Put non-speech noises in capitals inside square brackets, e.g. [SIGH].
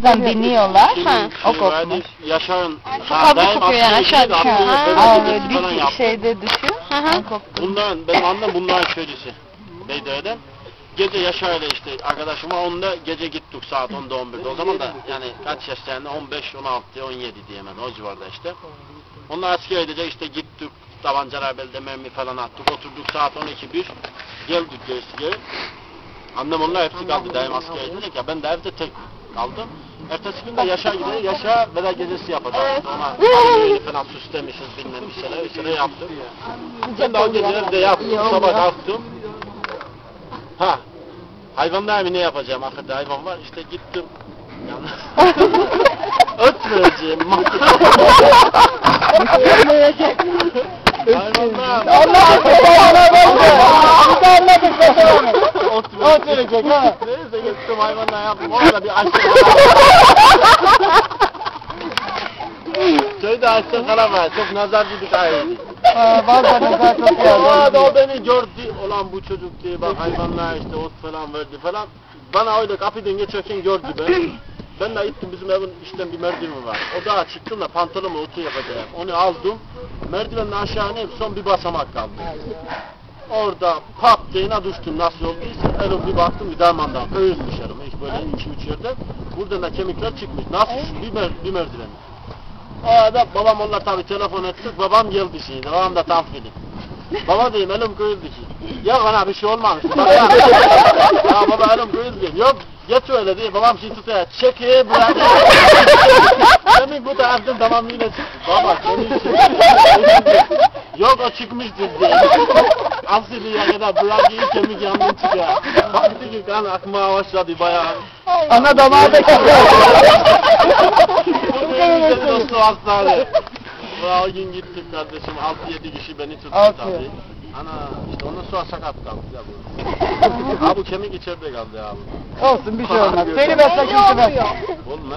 Zaten dinliyorlar. Ha. O kokmuş. Yani Yaşar'ın Kablo sokuyor yani, aşağı düşüyor. Ha. Yaptı. şeyde düşüyor. Hı hı. Bunların, benim annem bunların köylüsü. Beydere'den. Gece Yaşar'la işte arkadaşım var, onunla gece gittik saat 10'da 11'de. O zaman da yani kaç yaşlarında 15, 16, 17 diyemem o civarda işte. Onlar asker edecek işte gittik. Tabancalar belde mermi falan attık. Oturduk saat 12 bir. Geldik gerisi geri. Annem onlar hepsi kaldı. Daim asker edecek ya. Ben de evde tek kaldım. Ertesi gün de Yaşar gidiyor. Yaşar veda gecesi yapacak. İşte ona falan süslemişiz bilmem bir şeyler. Bir şeyler yaptık. Ben de o gece evde yaptım. Sabah kalktım. Ha. Hayvanlar mı ne yapacağım? Arkada hayvan var. İşte gittim. Ötmeyeceğim. Hayvanlar. Allah Allah Allah Ot verecek ha. Neyse gittim hayvanlar yaptım. [LAUGHS] Orada bir aşağı Köyde aşağı kalamaz. Çok nazarcıydık ayrıydı. Bazen nazar çok Aa da o beni gördü. Ulan bu çocuk diye bak hayvanlar işte ot falan verdi falan. Bana öyle kapıdan geçerken gördü beni. Ben de gittim bizim evin üstten bir merdiven var. O dağa çıktım da pantolonumu otu yapacağım. Onu aldım. Merdivenin aşağı inip son bir basamak kaldı. Orada diye düştüm nasıl olduysa. Elim bir baktım bir darmandan. Öğütmüş elim. Hiç böyle iki üç yerden. Buradan da kemikler çıkmış. Nasıl bir, mer bir merdiven. O arada babam onunla tabii telefon ettik. Babam geldi şimdi. Babam da tam film. Baba diyeyim elim kıyıldı ki. Ya bana bir şey olmamış. Ya. baba elim diyeyim. Yok geç öyle diye babam şey tutuyor. Çeki bırak. Demin bu taraftan tamamıyla çıktı. Baba için. Yok o çıkmıştır diye. Asiliye kadar bırakıyı kemik yandan çıkıyor. Baktı ki kan akmaya başladı bayağı. Ana damarda kalıyor. Bu benim dostu hastane. O gün gittik kardeşim 6-7 kişi beni tuttu tabii. Ana işte ondan sonra sakat kaldı ya bu. [LAUGHS] ha bu kemik içeride kaldı ya bu. Olsun bir şey olmaz. Seni besle kimse besle. Oğlum